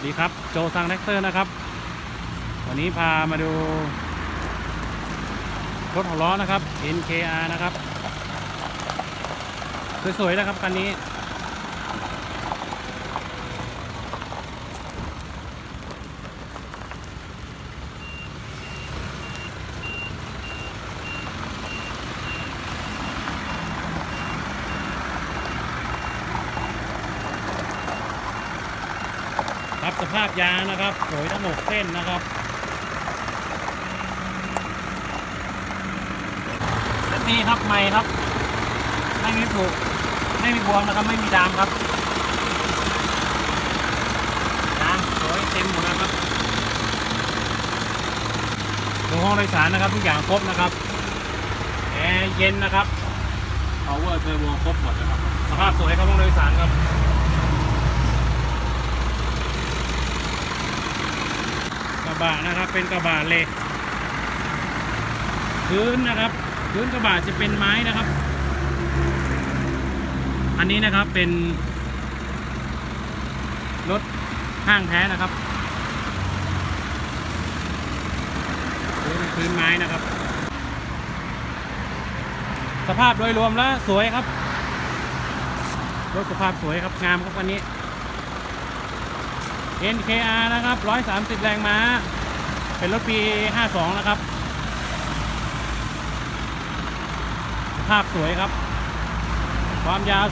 วัสดีครับโจซังแท็กเตอร์นะครับ วันนี้พามาดูรถหกล้อนะครับ NKR นะครับ สวยๆนะครับคันนี้ ครับสภาพยางนะครับสวยทั้งหมดเส้นนะครับและนี่ครับไม่ครับ ไม่มีผุไม่มีบวมนะครับ ไม่มีดามครับยางสวยเต็มหมดนะครับดูห้องโดยสารนะครับทุกอย่างครบนะครับแอร์เย็นนะครับ power turbo ครบหมดนะครับ สภาพสวยครับห้องโดยสารครับ กระ บะนะครับ เป็นกระบะเหล็กพื้นนะครับพื้นกระบะจะเป็นไม้นะครับ อันนี้นะครับเป็นรถห้างแท้นะครับพื้นพื้นไม้นะครับ สภาพโดยรวมแล้วสวยครับรถสภาพสวยครับงามครับวันนี้ NKR นะครับ 130 แรงม้า เป็นรถปี 52 นะครับ ภาพสวยครับ ความยาว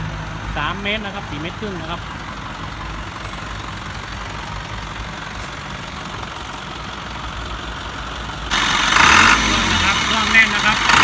4.3 เมตรนะครับ 4 เมตรครึ่งนะครับร่องนะครับเครื่องแน่นนะครับ